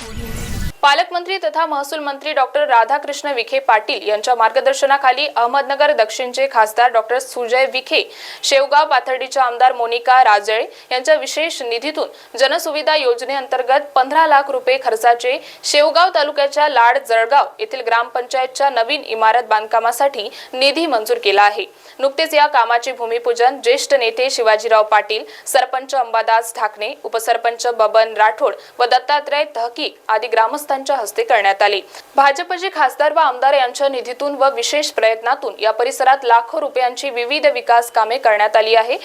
Audio. पालकमंत्री तथा महसूल मंत्री डॉक्टर राधाकृष्ण विखे पाटील यांच्या मार्गदर्शनाखाली अहमदनगर दक्षिणचे खासदार डॉक्टर सुजय विखे शेवगाव पाथर्डीच्या आमदार मोनिका राजळे यांच्या विशेष निधीतून जनसुविधा योजनेअंतर्गत पंधरा लाख रुपये खर्चाचे शेवगाव तालुक्याच्या लाड जळगाव येथील ग्रामपंचायतच्या नवीन इमारत बांधकामासाठी निधी मंजूर केला आहे. नुकतेच या कामाचे भूमिपूजन ज्येष्ठ नेते शिवाजीराव पाटील सरपंच अंबादास ढाकणे उपसरपंच बबन राठोड व दत्तात्रय तहकीक आदी ग्रामस्थ ग्रामस्थांच्या हस्ते करण्यात आले. भाजपचे खासदार व आमदार यांच्या निधीतून व विशेष प्रयत्नातून या परिसरात लाखो रुपयांची विविध विकास कामे करण्यात आली आहे.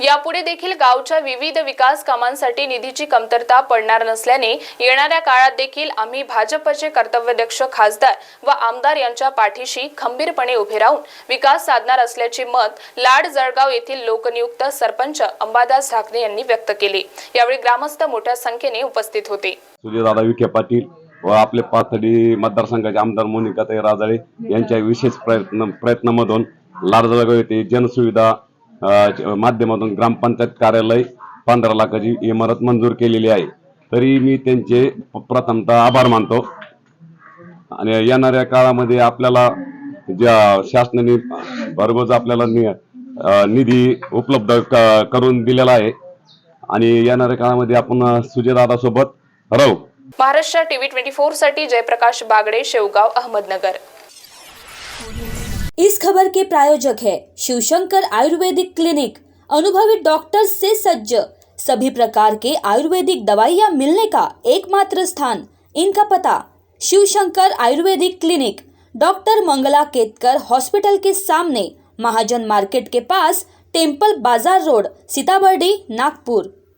यापुढे देखील गावच्या विविध विकास कामांसाठी निधीची कमतरता पडणार नसल्याने येणाऱ्या काळात देखील आम्ही भाजपचे कर्तव्यदक्ष खासदार व आमदार यांच्या पाठीशी खंबीरपणे उभे राहून विकास साधणार असल्याचे मत लाड जळगाव येथील लोकनियुक्त सरपंच अंबादास ढाकणे यांनी व्यक्त केले. यावेळी ग्रामस्थ मोठ्या संख्येने उपस्थित होते. सुजयदादा विखे पाटील व आपले पाथडी मतदारसंघाचे आमदार मोनिकाताई राजाळे यांच्या विशेष प्रयत्न प्रयत्नामधून लाडजळगाव येथे जनसुविधा माध्यमातून ग्रामपंचायत कार्यालय पंधरा लाखाची इमारत मंजूर केलेली आहे. तरी मी त्यांचे प्रथमतः आभार मानतो. आणि येणाऱ्या काळामध्ये आपल्याला ज्या शासनाने भरघोस आपल्याला निधी उपलब्ध करून दिलेला आहे. आणि येणाऱ्या काळामध्ये आपण सुजयदादा सोबत राहू. महाराष्ट्र टीव्ही ट्वेंटी फोरसाठी जयप्रकाश बागडे शेवगाव अहमदनगर. इस खबर के प्रायोजक है शिवशंकर आयुर्वेदिक क्लिनिक। अनुभवी डॉक्टर से सज्ज। सभी प्रकार के आयुर्वेदिक दवाइयाँ मिलने का एकमात्र स्थान इनका पता। Shivshankar Ayurvedic clinic, doctor Mangala Ketkar hospital के सामने, महाजन मार्केट के pass temple bazaar road, Sitabardi, Nagpur.